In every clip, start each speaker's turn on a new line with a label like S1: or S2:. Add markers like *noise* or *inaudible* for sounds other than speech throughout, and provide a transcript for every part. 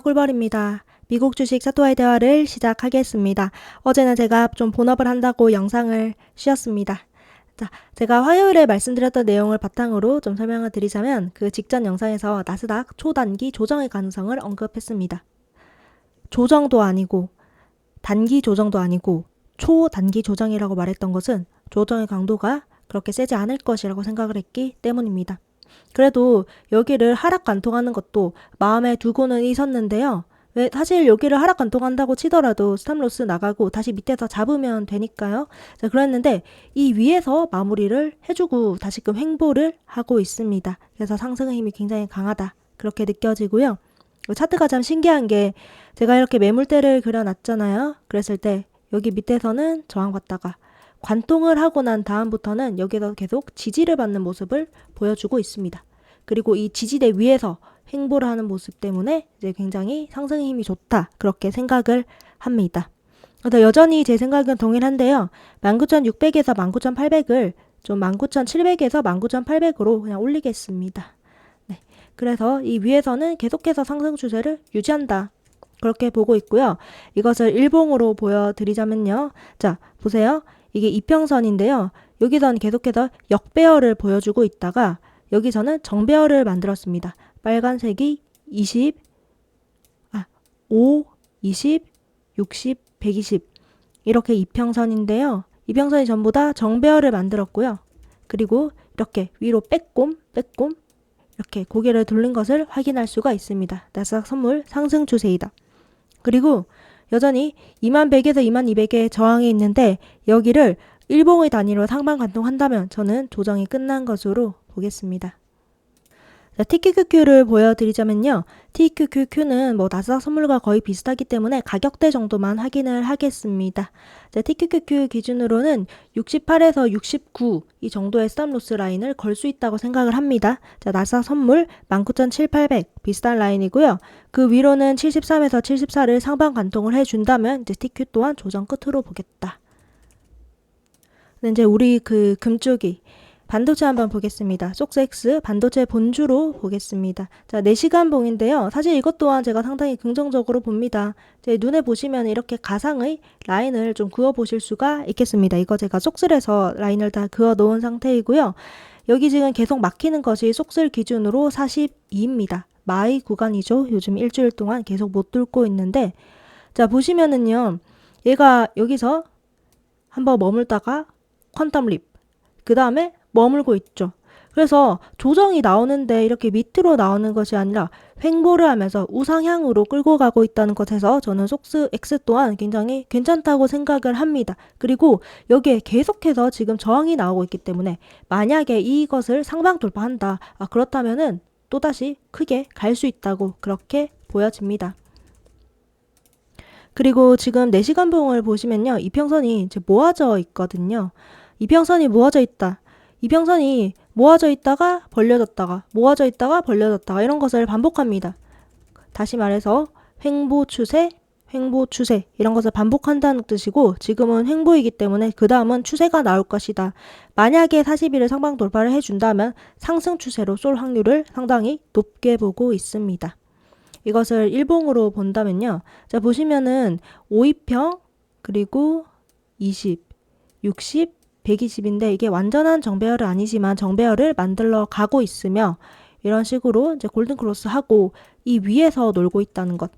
S1: 꿀벌입니다. 미국 주식 사토와의 대화를 시작하겠습니다. 어제는 제가 좀 본업을 한다고 영상을 쉬었습니다. 자, 제가 화요일에 말씀드렸던 내용을 바탕으로 좀 설명을 드리자면 그 직전 영상에서 나스닥 초단기 조정의 가능성을 언급했습니다. 조정도 아니고 단기 조정도 아니고 초단기 조정이라고 말했던 것은 조정의 강도가 그렇게 세지 않을 것이라고 생각을 했기 때문입니다. 그래도 여기를 하락 관통하는 것도 마음에 두고는 있었는데요. 왜 사실 여기를 하락 관통한다고 치더라도 스탑로스 나가고 다시 밑에서 잡으면 되니까요. 자, 그랬는데 이 위에서 마무리를 해주고 다시금 횡보를 하고 있습니다. 그래서 상승의 힘이 굉장히 강하다. 그렇게 느껴지고요. 차트가 참 신기한 게 제가 이렇게 매물대를 그려놨잖아요. 그랬을 때 여기 밑에서는 저항받다가 관통을 하고 난 다음부터는 여기서 계속 지지를 받는 모습을 보여주고 있습니다. 그리고 이 지지대 위에서 횡보를 하는 모습 때문에 이제 굉장히 상승의 힘이 좋다. 그렇게 생각을 합니다. 그래서 여전히 제 생각은 동일한데요. 19,600에서 19,800을 좀 19,700에서 19,800으로 그냥 올리겠습니다. 네. 그래서 이 위에서는 계속해서 상승 추세를 유지한다. 그렇게 보고 있고요. 이것을 일봉으로 보여드리자면요. 자, 보세요. 이게 이평선인데요. 여기서는 계속해서 역배열을 보여주고 있다가 여기 서는 정배열을 만들었습니다. 빨간색이 20, 아, 5, 20, 60, 120 이렇게 이평선인데요. 이평선이 전부 다 정배열을 만들었고요. 그리고 이렇게 위로 빼꼼 빼꼼 이렇게 고개를 돌린 것을 확인할 수가 있습니다. 나스닥 선물 상승 추세이다. 그리고 여전히 2100에서 2200의 저항이 있는데 여기를 일봉의 단위로 상방 관통한다면 저는 조정이 끝난 것으로 보겠습니다. 자, TQQQ를 보여드리자면요. TQQQ는 뭐 나스닥 선물과 거의 비슷하기 때문에 가격대 정도만 확인을 하겠습니다. 자, TQQQ 기준으로는 68에서 69 이 정도의 스탑로스 라인을 걸 수 있다고 생각을 합니다. 자, 나스닥 선물 19,700 비슷한 라인이고요. 그 위로는 73에서 74를 상방 관통을 해준다면 이제 TQ 또한 조정 끝으로 보겠다. 근데 이제 우리 그 금쪽이 반도체 한번 보겠습니다. 속스X 반도체 본주로 보겠습니다. 자, 4시간 봉인데요. 사실 이것 또한 제가 상당히 긍정적으로 봅니다. 제 눈에 보시면 이렇게 가상의 라인을 좀 그어 보실 수가 있겠습니다. 이거 제가 속슬에서 라인을 다 그어 놓은 상태이고요. 여기 지금 계속 막히는 것이 속슬 기준으로 42입니다. 마이 구간이죠. 요즘 일주일 동안 계속 못 뚫고 있는데 자, 보시면은요. 얘가 여기서 한번 머물다가 퀀텀 립. 그 다음에 머물고 있죠. 그래서 조정이 나오는데 이렇게 밑으로 나오는 것이 아니라 횡보를 하면서 우상향으로 끌고 가고 있다는 것에서 저는 속스 X 또한 굉장히 괜찮다고 생각을 합니다. 그리고 여기에 계속해서 지금 저항이 나오고 있기 때문에 만약에 이것을 상방 돌파한다. 아, 그렇다면은 또다시 크게 갈 수 있다고 그렇게 보여집니다. 그리고 지금 4시간 봉을 보시면요. 이평선이 이제 모아져 있거든요. 이평선이 모아져 있다. 이평선이 모아져 있다가 벌려졌다가 모아져 있다가 벌려졌다가 이런 것을 반복합니다. 다시 말해서 횡보 추세, 횡보 추세 이런 것을 반복한다는 뜻이고 지금은 횡보이기 때문에 그 다음은 추세가 나올 것이다. 만약에 40일을 상방 돌파를 해준다면 상승 추세로 쏠 확률을 상당히 높게 보고 있습니다. 이것을 일봉으로 본다면요. 자 보시면은 5위평 그리고 20, 60, 120인데 이게 완전한 정배열은 아니지만 정배열을 만들러 가고 있으며 이런 식으로 이제 골든 크로스 하고 이 위에서 놀고 있다는 것.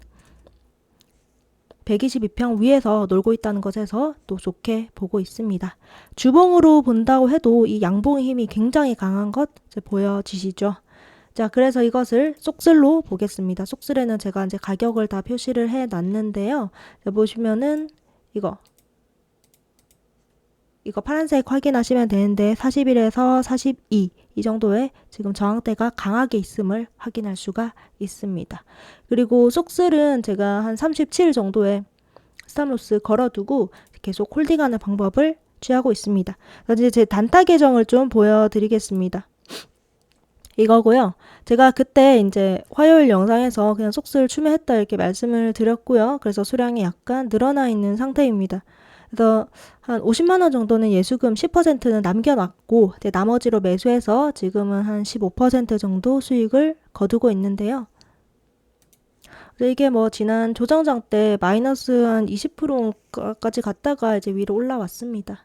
S1: 122평 위에서 놀고 있다는 것에서 또 좋게 보고 있습니다. 주봉으로 본다고 해도 이 양봉의 힘이 굉장히 강한 것 보여지시죠? 자, 그래서 이것을 속슬로 보겠습니다. 속슬에는 제가 이제 가격을 다 표시를 해 놨는데요. 보시면은 이거 이거 파란색 확인하시면 되는데 41에서 42 이 정도의 지금 저항대가 강하게 있음을 확인할 수가 있습니다. 그리고 속슬은 제가 한 37 정도의 스탑로스 걸어두고 계속 홀딩하는 방법을 취하고 있습니다. 이제 제 단타 계정을 좀 보여드리겠습니다. 이거고요. 제가 그때 이제 화요일 영상에서 그냥 속슬 추매했다 이렇게 말씀을 드렸고요. 그래서 수량이 약간 늘어나 있는 상태입니다. 그래서 한 50만 원 정도는 예수금 10%는 남겨놨고 이제 나머지로 매수해서 지금은 한 15% 정도 수익을 거두고 있는데요. 이게 뭐 지난 조정장 때 마이너스 한 20%까지 갔다가 이제 위로 올라왔습니다.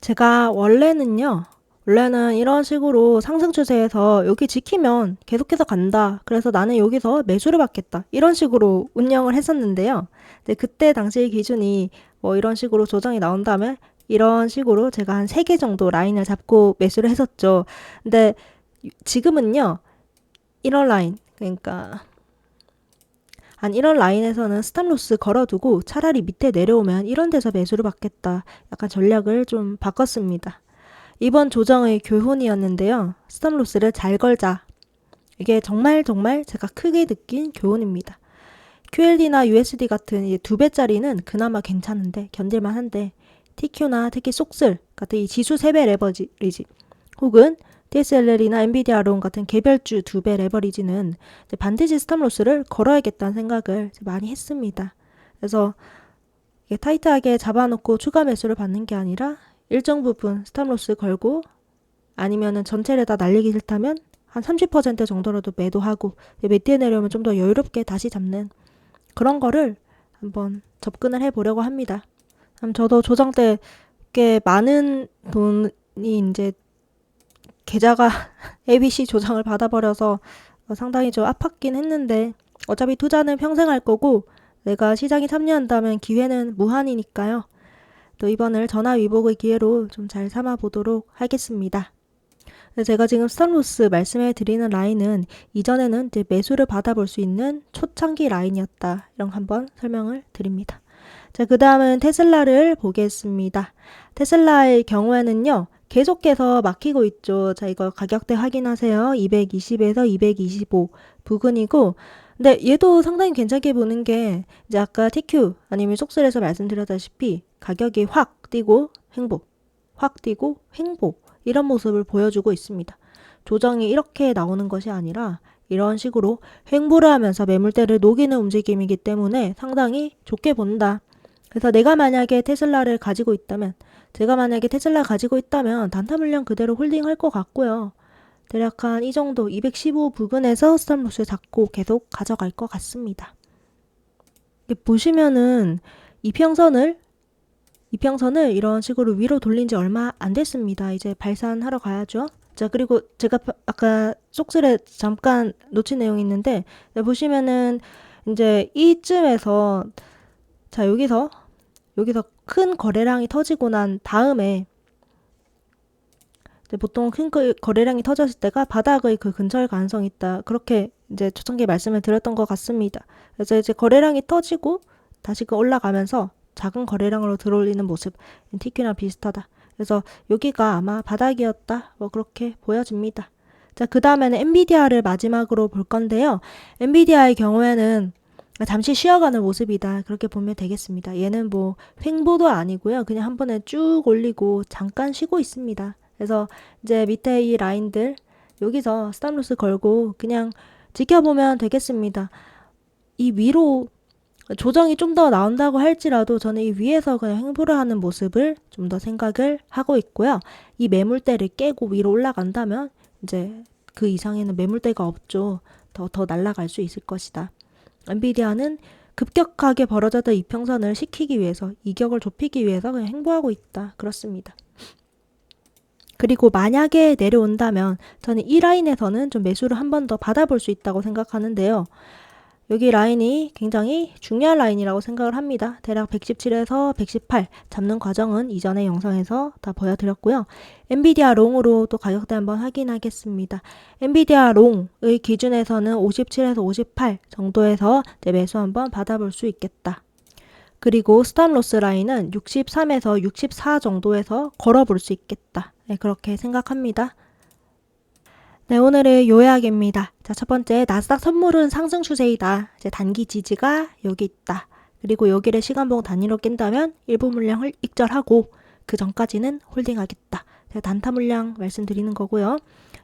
S1: 제가 원래는요, 원래는 이런 식으로 상승 추세에서 여기 지키면 계속해서 간다. 그래서 나는 여기서 매수를 받겠다. 이런 식으로 운영을 했었는데요. 그때 당시의 기준이 뭐 이런 식으로 조정이 나온 다음에 이런 식으로 제가 한 세 개 정도 라인을 잡고 매수를 했었죠. 근데 지금은요, 이런 라인, 그러니까 한 이런 라인에서는 스탑로스 걸어두고 차라리 밑에 내려오면 이런 데서 매수를 받겠다. 약간 전략을 좀 바꿨습니다. 이번 조정의 교훈이었는데요. 스탑로스를 잘 걸자. 이게 정말 정말 제가 크게 느낀 교훈입니다. QLD나 USD 같은 이두 배짜리는 그나마 괜찮은데 견딜만 한데 TQ나 특히 속슬 같은 이 지수 3배 레버리지 혹은 TSLR이나 엔비디아 론 같은 개별주 2배 레버리지는 이제 반드시 스탑로스를 걸어야겠다는 생각을 이제 많이 했습니다. 그래서 타이트하게 잡아놓고 추가 매수를 받는 게 아니라 일정 부분 스탑로스 걸고 아니면은 전체를 다 날리기 싫다면 한 30% 정도라도 매도하고 밑에 내려오면 좀 더 여유롭게 다시 잡는 그런 거를 한번 접근을 해보려고 합니다. 그럼 저도 조정 때 꽤 많은 돈이 이제 계좌가 *laughs* ABC 조정을 받아버려서 어, 상당히 좀 아팠긴 했는데 어차피 투자는 평생 할 거고 내가 시장에 참여한다면 기회는 무한이니까요. 또 이번을 전화위복의 기회로 좀 잘 삼아 보도록 하겠습니다. 근데 제가 지금 스탑로스 말씀해 드리는 라인은 이전에는 이제 매수를 받아볼 수 있는 초창기 라인이었다. 이런 거 한번 설명을 드립니다. 자, 그 다음은 테슬라를 보겠습니다. 테슬라의 경우에는요, 계속해서 막히고 있죠. 자, 이거 가격대 확인하세요. 220에서 225 부근이고, 근데 얘도 상당히 괜찮게 보는 게, 이제 아까 TQ 아니면 속설에서 말씀드렸다시피 가격이 확 뛰고 횡보, 확 뛰고 횡보, 이런 모습을 보여주고 있습니다. 조정이 이렇게 나오는 것이 아니라 이런 식으로 횡보를 하면서 매물대를 녹이는 움직임이기 때문에 상당히 좋게 본다. 그래서 내가 만약에 테슬라를 가지고 있다면, 제가 만약에 테슬라 가지고 있다면 단타 물량 그대로 홀딩할 것 같고요. 대략 한 이 정도 215 부근에서 스탑로스 잡고 계속 가져갈 것 같습니다. 보시면은 이평선을 이평선을 이런 식으로 위로 돌린 지 얼마 안 됐습니다. 이제 발산하러 가야죠. 자, 그리고 제가 파- 아까 속슬에 잠깐 놓친 내용이 있는데, 네, 보시면은 이제 이쯤에서, 자, 여기서, 여기서 큰 거래량이 터지고 난 다음에, 보통 큰 거- 거래량이 터졌을 때가 바닥의 그 근처일 가능성이 있다. 그렇게 이제 초창기에 말씀을 드렸던 것 같습니다. 그래서 이제 거래량이 터지고 다시 그 올라가면서 작은 거래량으로 들어올리는 모습, TQ나 비슷하다. 그래서 여기가 아마 바닥이었다. 뭐 그렇게 보여집니다. 자, 그 다음에는 엔비디아를 마지막으로 볼 건데요. 엔비디아의 경우에는 잠시 쉬어가는 모습이다. 그렇게 보면 되겠습니다. 얘는 뭐 횡보도 아니고요. 그냥 한 번에 쭉 올리고 잠깐 쉬고 있습니다. 그래서 이제 밑에 이 라인들 여기서 스탑로스 걸고 그냥 지켜보면 되겠습니다. 이 위로 조정이 좀 더 나온다고 할지라도 저는 이 위에서 그냥 횡보를 하는 모습을 좀 더 생각을 하고 있고요. 이 매물대를 깨고 위로 올라간다면 이제 그 이상에는 매물대가 없죠. 더, 더 날아갈 수 있을 것이다. 엔비디아는 급격하게 벌어졌던 이평선을 식히기 위해서, 이격을 좁히기 위해서 그냥 횡보하고 있다. 그렇습니다. 그리고 만약에 내려온다면 저는 이 라인에서는 좀 매수를 한 번 더 받아볼 수 있다고 생각하는데요. 여기 라인이 굉장히 중요한 라인이라고 생각을 합니다. 대략 117에서 118 잡는 과정은 이전의 영상에서 다 보여드렸고요. 엔비디아 롱으로 또 가격대 한번 확인하겠습니다. 엔비디아 롱의 기준에서는 57에서 58 정도에서 매수 한번 받아볼 수 있겠다. 그리고 스탑로스 라인은 63에서 64 정도에서 걸어볼 수 있겠다. 네, 그렇게 생각합니다. 네, 오늘의 요약입니다. 자, 첫 번째, 나스닥 선물은 상승 추세이다. 이제 단기 지지가 여기 있다. 그리고 여기를 시간봉 단위로 깬다면 일부 물량을 익절하고 그 전까지는 홀딩하겠다. 제가 단타 물량 말씀드리는 거고요.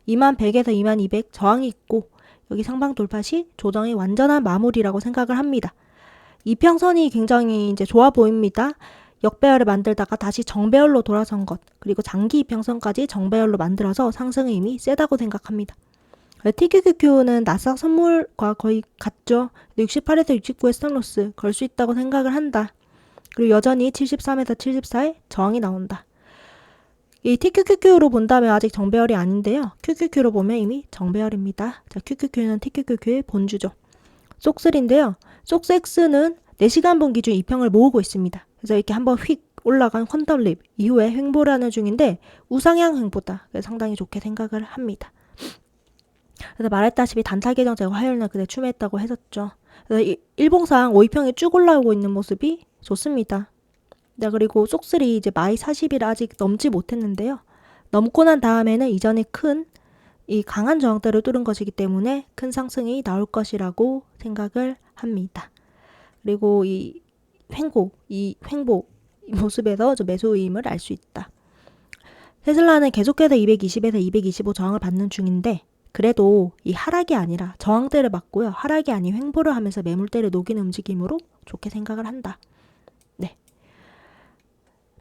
S1: 2만 100에서 2만 200 저항이 있고 여기 상방 돌파 시 조정의 완전한 마무리라고 생각을 합니다. 이평선이 굉장히 이제 좋아 보입니다. 역배열을 만들다가 다시 정배열로 돌아선 것, 그리고 장기 이평선까지 정배열로 만들어서 상승의 힘이 세다고 생각합니다. TQQQ는 나스닥 선물과 거의 같죠. 68에서 69의 스탑로스 걸 수 있다고 생각을 한다. 그리고 여전히 73에서 74의 저항이 나온다. 이 TQQQ로 본다면 아직 정배열이 아닌데요. QQQ로 보면 이미 정배열입니다. 자, QQQ는 TQQQ의 본주죠. 쏙3인데요. 쏙스X는 4시간 분 기준 2평을 모으고 있습니다. 그래서 이렇게 한번 휙 올라간 컨텀립 이후에 횡보를 하는 중인데 우상향 횡보다. 상당히 좋게 생각을 합니다. 그래서 말했다시피 단타 계정 제가 화요일날 그때 추매했다고 했었죠. 그래서 이- 일봉상 5위평이 쭉 올라오고 있는 모습이 좋습니다. 네, 그리고 쏙3 이제 마이 40일 아직 넘지 못했는데요. 넘고 난 다음에는 이전에 큰 이 강한 저항대를 뚫은 것이기 때문에 큰 상승이 나올 것이라고 생각을 합니다. 그리고 이 횡보, 이 횡보 이 모습에서 저 매수 의임을 알 수 있다. 테슬라는 계속해서 220에서 225 저항을 받는 중인데 그래도 이 하락이 아니라 저항대를 맞고요. 하락이 아닌 횡보를 하면서 매물대를 녹이는 움직임으로 좋게 생각을 한다. 네.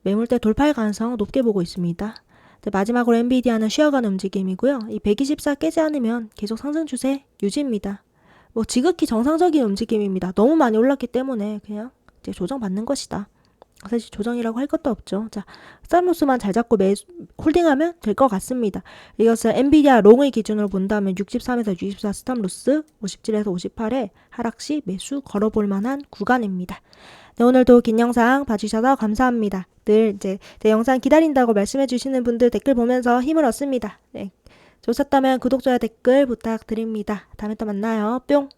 S1: 매물대 돌파할 가능성 높게 보고 있습니다. 네, 마지막으로 엔비디아는 쉬어가는 움직임이고요. 이 124 깨지 않으면 계속 상승 추세 유지입니다. 뭐 지극히 정상적인 움직임입니다. 너무 많이 올랐기 때문에 그냥 이제 조정받는 것이다. 사실 조정이라고 할 것도 없죠. 자, 스탑로스만 잘 잡고 매 홀딩하면 될 것 같습니다. 이것은 엔비디아 롱의 기준으로 본다면 63에서 64 스탑로스, 57에서 58에 하락 시 매수 걸어볼 만한 구간입니다. 네, 오늘도 긴 영상 봐주셔서 감사합니다. 늘 이제 내 영상 기다린다고 말씀해주시는 분들 댓글 보면서 힘을 얻습니다. 네, 좋았다면 구독, 좋아요, 댓글 부탁드립니다. 다음에 또 만나요. 뿅!